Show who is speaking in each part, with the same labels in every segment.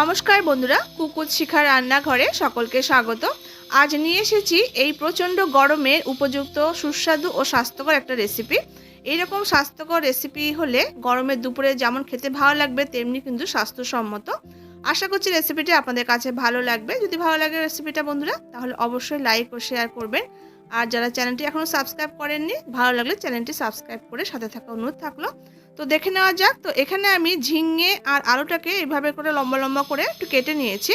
Speaker 1: নমস্কার বন্ধুরা, কুকুর শিখা রান্নাঘরে সকলকে স্বাগত। আজ নিয়ে এসেছি এই প্রচণ্ড গরমের উপযুক্ত সুস্বাদু ও স্বাস্থ্যকর একটা রেসিপি এইরকম স্বাস্থ্যকর রেসিপি হলে গরমের দুপুরে যেমন খেতে ভালো লাগবে, তেমনি কিন্তু স্বাস্থ্যসম্মত। আশা করছি রেসিপিটি আপনাদের কাছে ভালো লাগবে। যদি ভালো লাগে রেসিপিটা বন্ধুরা, তাহলে অবশ্যই লাইক ও শেয়ার করবেন। আর যারা চ্যানেলটি এখনও সাবস্ক্রাইব করেননি, ভালো লাগলে চ্যানেলটি সাবস্ক্রাইব করে সাথে থাকা অনুরোধ থাকল। তো দেখে নেওয়া যাক। তো এখানে আমি ঝিঙে আর আলুটাকে এইভাবে করে লম্বা লম্বা করে একটু কেটে নিয়েছি।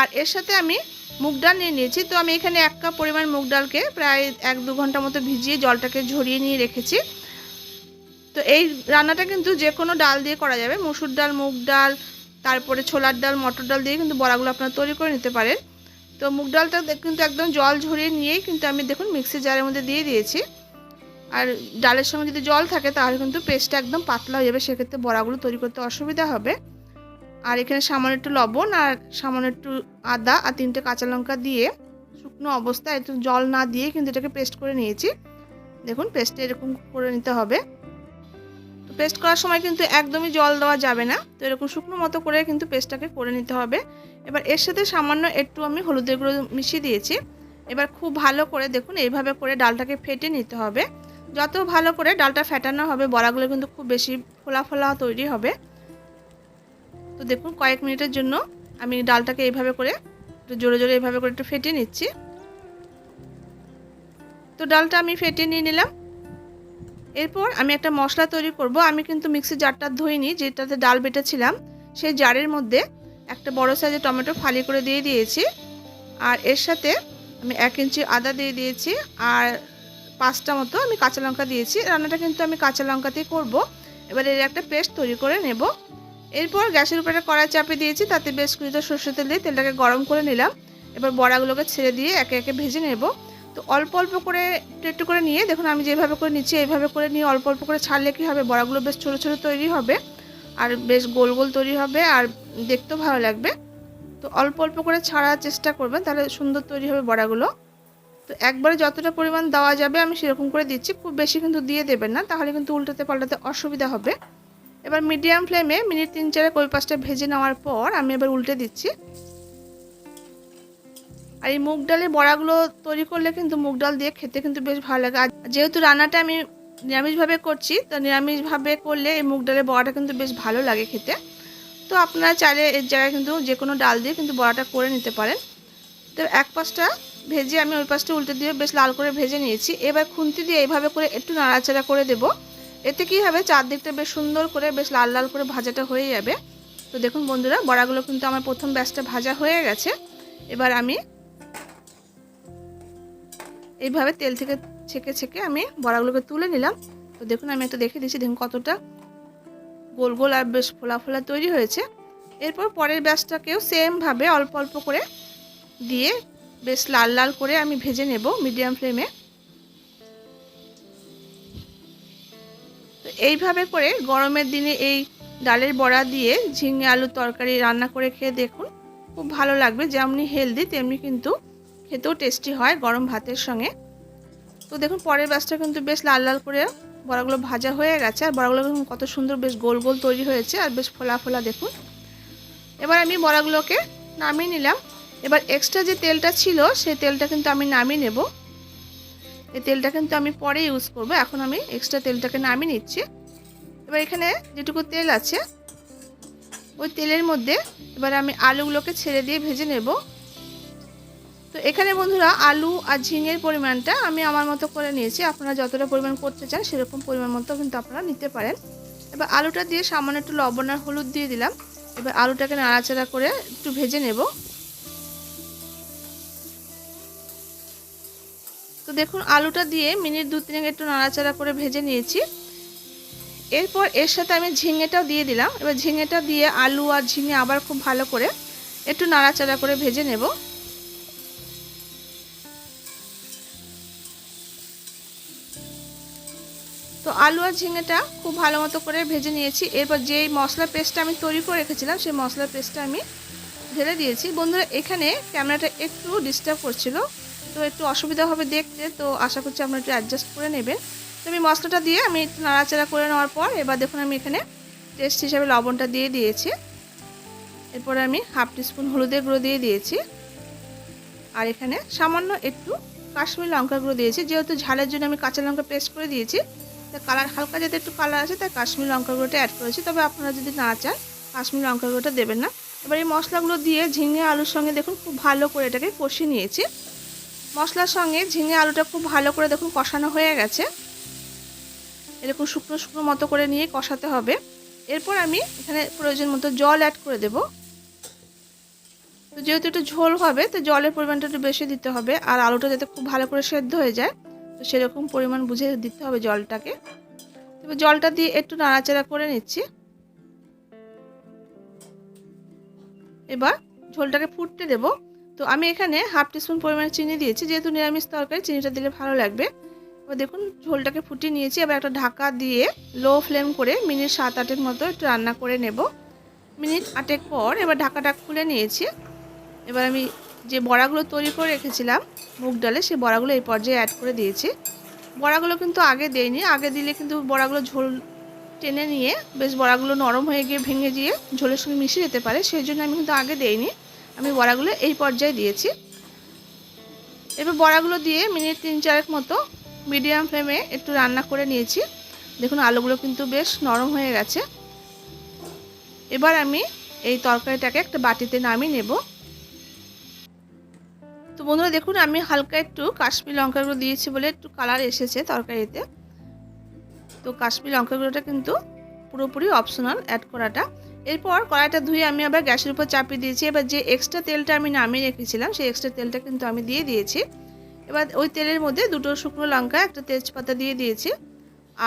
Speaker 1: আর এর সাথে আমি মুগ ডাল নিয়ে নিয়েছি। তো আমি এখানে এক কাপ পরিমাণ মুগ ডালকে প্রায় এক দু ঘণ্টা মতো ভিজিয়ে জলটাকে ঝরিয়ে নিয়ে রেখেছি। তো এই রান্নাটা কিন্তু যে কোনো ডাল দিয়ে করা যাবে। মুসুর ডাল, মুগ ডাল, তারপরে ছোলার ডাল, মটর ডাল দিয়ে কিন্তু বড়াগুলো আপনারা তৈরি করে নিতে পারেন। তো মুগ ডালটা কিন্তু একদম জল ঝরিয়ে নিয়েই কিন্তু আমি দেখুন মিক্সি জারের মধ্যে দিয়ে দিয়েছি। আর ডালের সঙ্গে যদি জল থাকে, তাহলে কিন্তু পেস্টটা একদম পাতলা হয়ে যাবে। সেক্ষেত্রে বড়াগুলো তৈরি করতে অসুবিধা হবে। আর এখানে সামান্য একটু লবণ আর সামান্য একটু আদা আর তিনটে কাঁচা লঙ্কা দিয়ে শুকনো অবস্থায় একটু জল না দিয়ে কিন্তু এটাকে পেস্ট করে নিয়েছি। দেখুন, পেস্টটা এরকম করে নিতে হবে। তো পেস্ট করার সময় কিন্তু একদমই জল দেওয়া যাবে না। তো এরকম শুকনো মতো করে কিন্তু পেস্টটাকে করে নিতে হবে। এবার এর সাথে সামান্য একটু আমি হলুদের গুঁড়ো মিশিয়ে দিয়েছি। এবার খুব ভালো করে দেখুন, এইভাবে করে ডালটাকে ফেটে নিতে হবে। যত ভালো করে ডালটা ফেটানো হবে, বড়াগুলো কিন্তু খুব বেশি ফোলা ফোলা তৈরি হবে। তো দেখুন, কয়েক মিনিটের জন্য আমি ডালটাকে এইভাবে করে একটু জোরে জোরে এইভাবে করে একটু ফেটিয়ে নিচ্ছি। তো ডালটা আমি ফেটিয়ে নিয়ে নিলাম। এরপর আমি একটা মশলা তৈরি করব। আমি কিন্তু মিক্সি জারটা ধুইনি, যেটাতে ডাল বেটেছিলাম, সেই জারের মধ্যে একটা বড় সাইজের টমেটো ফালি করে দিয়ে দিয়েছি। আর এর সাথে আমি এক ইঞ্চি আদা দিয়ে দিয়েছি। আর পাঁচটা মতো আমি কাঁচা লঙ্কা দিয়েছি। রান্নাটা কিন্তু আমি কাঁচা লঙ্কাতেই করব। এবার এর একটা পেস্ট তৈরি করে নেব। এরপর গ্যাসের উপরে কড়াই চাপে দিয়েছি, তাতে বেশ কিছুটা সর্ষে তেল দিয়ে তেলটাকে গরম করে নিলাম। এবার বড়াগুলোকে ছেড়ে দিয়ে একে একে ভেজে নেব। তো অল্প অল্প করে একটু করে নিয়ে, দেখুন আমি যেভাবে করে নিচ্ছি, এইভাবে করে নিয়ে অল্প অল্প করে ছাড়লে কী হবে? বড়াগুলো বেশ ছোটো ছোটো তৈরি হবে। আর বেশ গোল গোল তৈরি হবে আর দেখতেও ভালো লাগবে। তো অল্প অল্প করে ছাড়ার চেষ্টা করবেন, তাহলে সুন্দর তৈরি হবে বড়াগুলো। তো একবারে যতটা পরিমাণ দেওয়া যাবে আমি সেরকম করে দিচ্ছি। খুব বেশি কিন্তু দিয়ে দেবেন না, তাহলে কিন্তু উল্টাতে পাল্টাতে অসুবিধা হবে। এবার মিডিয়াম ফ্লেমে মিনিট তিন চারে ওই পাশটা ভেজে নেওয়ার পর আমি এবার উল্টে দিচ্ছি। আর এই মুগ ডালের বড়াগুলো তৈরি করলে কিন্তু মুগ ডাল দিয়ে খেতে কিন্তু বেশ ভালো লাগে। আর যেহেতু রান্নাটা আমি নিরামিষভাবে করছি, তো নিরামিষভাবে করলে এই মুগ ডালের বড়াটা কিন্তু বেশ ভালো লাগে খেতে। তো আপনারা চাইলে এর জায়গায় কিন্তু যে কোনো ডাল দিয়ে কিন্তু বড়াটা করে নিতে পারেন। তো এক পাশটা ভেজে আমি ওই পাশটা উল্টে দিয়ে বেশ লাল করে ভেজে নিয়েছি। এবার খুন্তি দিয়ে এইভাবে করে একটু নাড়াচাড়া করে দেব। এতে কি হবে? চারদিকটা বেশ সুন্দর করে, বেশ লাল লাল করে ভাজাটা হয়ে যাবে। তো দেখুন বন্ধুরা, বড়াগুলো কিন্তু আমার প্রথম ব্যাচটা ভাজা হয়ে গেছে। এবার আমি এইভাবে তেল থেকে ছেঁকে ছেঁকে আমি বড়াগুলোকে তুলে নিলাম। তো দেখুন, আমি একটা দেখে দিচ্ছি, দেখুন কতটা গোল গোল আর বেশ ফোলা ফোলা তৈরি হয়েছে। এরপর পরের ব্যাচটাকেও সেমভাবে অল্প অল্প করে দিয়ে বেশ লাল লাল করে আমি ভেজে নেব মিডিয়াম ফ্লেমে। এইভাবে করে গরমের দিনে এই ডালের বড়া দিয়ে ঝিঙে আলুর তরকারি রান্না করে খেয়ে দেখুন, খুব ভালো লাগবে। যেমনি হেলদি তেমনি কিন্তু খেতেও টেস্টি হয় গরম ভাতের সঙ্গে। তো দেখুন, পরের ব্যাসটা কিন্তু বেশ লাল লাল করে বড়াগুলো ভাজা হয়ে গেছে। আর বড়াগুলো দেখুন, কত সুন্দর বেশ গোল গোল তৈরি হয়েছে। আর বেশ ফোলা ফোলা দেখুন। এবার আমি বড়াগুলোকে নামিয়ে নিলাম। এবার এক্সট্রা যে তেলটা ছিল, সেই তেলটা কিন্তু আমি নামিয়ে নেব। এই তেলটা কিন্তু আমি পরে ইউজ করব। এখন আমি এক্সট্রা তেলটাকে নামিয়ে নিচ্ছি। এবার এখানে যেটুকু তেল আছে, ওই তেলের মধ্যে এবার আমি আলুগুলোকে ছেড়ে দিয়ে ভেজে নেব। তো এখানে বন্ধুরা, আলু আর ঝিঙের পরিমাণটা আমি আমার মতো করে নিয়েছি। আপনারা যতটা পরিমাণ করতে চান, সেরকম পরিমাণ মতো কিন্তু আপনারা নিতে পারেন। এবার আলুটা দিয়ে সামান্য একটু লবণ আর হলুদ দিয়ে দিলাম। এবার আলুটাকে নাড়াচাড়া করে একটু ভেজে নেব। তো দেখুন, আলুটা দিয়ে মিনিট দু তিনেক একটু নাড়াচাড়া করে ভেজে নিয়েছি। এরপর এর সাথে আমি ঝিঙেটাও দিয়ে দিলাম। এবার ঝিঙেটা দিয়ে আলু আর ঝিঙে আবার খুব ভালো করে একটু নাড়াচাড়া করে ভেজে নেব। তো আলু আর ঝিঙেটা খুব ভালো মতো করে ভেজে নিয়েছি। এরপর যেই মশলা পেস্টটা আমি তৈরি করে রেখেছিলাম, সেই মশলা পেস্টটা আমি ঢেলে দিয়েছি। বন্ধুরা, এখানে ক্যামেরাটা একটু ডিস্টার্ব করছিল। তো একটু অসুবিধা হবে দেখতে, তো আশা করছি আপনারা একটু অ্যাডজাস্ট করে নেবেন। তো আমি মশলাটা দিয়ে আমি একটু নাড়াচাড়া করে নেওয়ার পর, এবার দেখুন আমি এখানে টেস্ট হিসাবে লবণটা দিয়ে দিয়েছি। এরপর আমি হাফ টিস্পুন হলুদের গুঁড়ো দিয়ে দিয়েছি। আর এখানে সামান্য একটু কাশ্মীর লঙ্কা গুঁড়ো দিয়েছি। যেহেতু ঝালের জন্য আমি কাঁচা লঙ্কা পেস্ট করে দিয়েছি তাই কালার হালকা যাতে একটু কালার আছে তাই কাশ্মীর লঙ্কা গুঁড়োটা অ্যাড করেছি। তবে আপনারা যদি না চান, কাশ্মীর লঙ্কা গুঁড়োটা দেবেন না। এবার এই মশলাগুলো দিয়ে ঝিঙে, আলুর সঙ্গে দেখুন খুব ভালো করে এটাকে কষিয়ে নিয়েছি। মশলার সঙ্গে ঝিঙে আলুটা খুব ভালো করে দেখুন কষানো হয়ে গেছে। এরকম শুকনো শুকনো মতো করে নিয়ে কষাতে হবে। এরপর আমি এখানে প্রয়োজন মতো জল অ্যাড করে দেব। তো যেহেতু একটু ঝোল হবে, তো জলের পরিমাণটা একটু বেশি দিতে হবে আর আলুটা যাতে খুব ভালো করে সেদ্ধ হয়ে যায়, তো সেরকম পরিমাণ বুঝে দিতে হবে জলটাকে। তবে জলটা দিয়ে একটু নাড়াচাড়া করে নিচ্ছি। এবার ঝোলটাকে ফুটতে দেব। তো আমি এখানে হাফ টি টিস্পুন পরিমাণে চিনি দিয়েছি, যেহেতু নিরামিষ তরকারি, চিনিটা দিলে ভালো লাগবে। এবার দেখুন, ঝোলটাকে ফুটিয়ে নিয়েছি, এবার একটা ঢাকা দিয়ে লো ফ্লেম করে মিনিট সাত আটের মতো একটু রান্না করে নেব। মিনিট আটেক পর এবার ঢাকাটা খুলে নিয়েছি। এবার আমি যে বড়াগুলো তৈরি করে রেখেছিলাম, মুগ ডালে সেই বড়াগুলো এই পর্যায়ে অ্যাড করে দিয়েছি। বড়াগুলো কিন্তু আগে দেয়নি আগে দিলে কিন্তু বড়াগুলো ঝোল টেনে নিয়ে, বেশ বড়াগুলো নরম হয়ে গিয়ে ভেঙে গিয়ে ঝোলের সঙ্গে মিশে যেতে পারে, সেই জন্য আমি কিন্তু আগে দেইনি। আমি বড়াগুলো এই পর্যায়ে দিয়েছি। এবার বড়াগুলো দিয়ে মিনিট তিন চারেক মতো মিডিয়াম ফ্লেমে একটু রান্না করে নিয়েছি। দেখুন, আলুগুলো কিন্তু বেশ নরম হয়ে গেছে। এবার আমি এই তরকারিটাকে একটা বাটিতে নামিয়ে নেব। তো বন্ধুরা, দেখুন, আমি হালকা একটু কাশ্মীর লঙ্কাগুলো দিয়েছি বলে একটু কালার এসেছে তরকারিতে। তো কাশ্মীর লঙ্কাগুলোটা কিন্তু পুরোপুরি অপশনাল অ্যাড করাটা। এরপর কড়াইটা ধুয়ে আমি আবার গ্যাসের উপর চাপিয়ে দিয়েছি। এবার যে এক্সট্রা তেলটা আমি নামিয়ে রেখেছিলাম, সেই এক্সট্রা তেলটা কিন্তু আমি দিয়ে দিয়েছি। এবার ওই তেলের মধ্যে দুটো শুকনো লঙ্কা, একটা তেজপাতা দিয়ে দিয়েছি।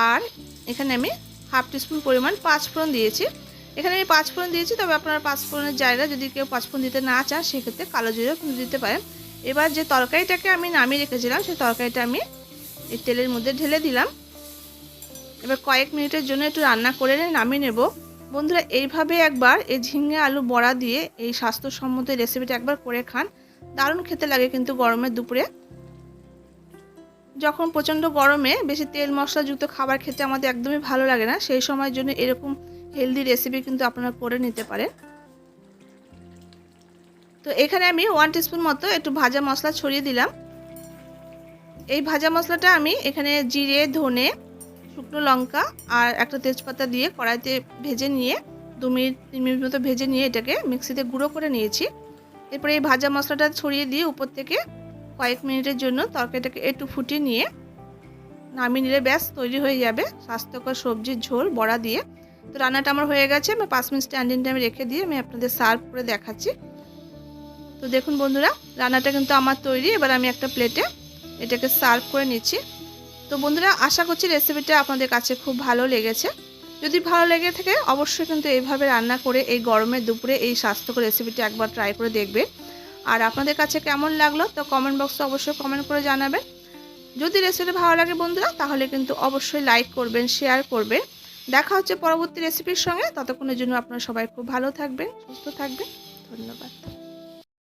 Speaker 1: আর এখানে আমি হাফ টিস্পুন পরিমাণ পাঁচফোড়ন দিয়েছি। এখানে আমি পাঁচফোড়ন দিয়েছি, তবে আপনারা পাঁচফোড়নের জায়গায় যদি কেউ পাঁচফোড়ন দিতে না চান, সেক্ষেত্রে কালো জিরেও কিন্তু দিতে পারেন। এবার যে তরকারিটাকে আমি নামিয়ে রেখেছিলাম, সেই তরকারিটা আমি এই তেলের মধ্যে ঢেলে দিলাম। এবার কয়েক মিনিটের জন্য একটু রান্না করে নামিয়ে নেব। বন্ধুরা, এইভাবে একবার এই ঝিঙে আলু বড়া দিয়ে এই স্বাস্থ্যসম্মত রেসিপিটা একবার করে খান। দারুণ খেতে লাগে কিন্তু গরমের দুপুরে। যখন প্রচণ্ড গরমে বেশি তেল মশলাযুক্ত খাবার খেতে আমাদের একদমই ভালো লাগে না, সেই সময়ের জন্য এরকম হেলদি রেসিপি কিন্তু আপনারা করে নিতে পারেন। তো এখানে আমি ওয়ান টিস্পুন মতো একটু ভাজা মশলা ছড়িয়ে দিলাম। এই ভাজা মশলাটা আমি এখানে জিরে, ধনে শুকনো লঙ্কা আর একটা তেজপাতা দিয়ে কড়াইতে ভেজে নিয়ে, দু মিনিট, তিন মিনিট মতো ভেজে নিয়ে এটাকে মিক্সিতে গুঁড়ো করে নিয়েছি। এরপরে এই ভাজা মশলাটা ছড়িয়ে দিয়ে উপর থেকে কয়েক মিনিটের জন্য তরকারিটাকে একটু ফুটিয়ে নিয়ে নামিয়ে নিলে ব্যাস তৈরি হয়ে যাবে। স্বাস্থ্যকর সবজির ঝোল, বড়া দিয়ে। তো রান্নাটা আমার হয়ে গেছে, আমি পাঁচ মিনিট স্ট্যান্ডিং টাইমে রেখে দিয়ে আমি আপনাদের সার্ভ করে দেখাচ্ছি। তো দেখুন বন্ধুরা, রান্নাটা কিন্তু আমার তৈরি, এবার আমি একটা প্লেটে এটাকে সার্ভ করে নিচ্ছি। তো বন্ধুরা, আশা করছি রেসিপিটা আপনাদের কাছে খুব ভালো লেগেছে। যদি ভালো লেগে থাকে, অবশ্যই কিন্তু এইভাবে রান্না করে এই গরমের দুপুরে এই স্বাস্থ্যকর রেসিপিটা একবার ট্রাই করে দেখবে। আর আপনাদের কাছে কেমন লাগল, তো কমেন্ট বক্সে অবশ্যই কমেন্ট করে জানাবেন। যদি রেসিপি ভালো লাগে বন্ধুরা, তাহলে কিন্তু অবশ্যই লাইক করবেন শেয়ার করবেন। দেখা হচ্ছে পরবর্তী রেসিপির সঙ্গে। ততক্ষণের জন্য আপনারা সবাই খুব ভালো থাকবেন, সুস্থ থাকবেন। ধন্যবাদ।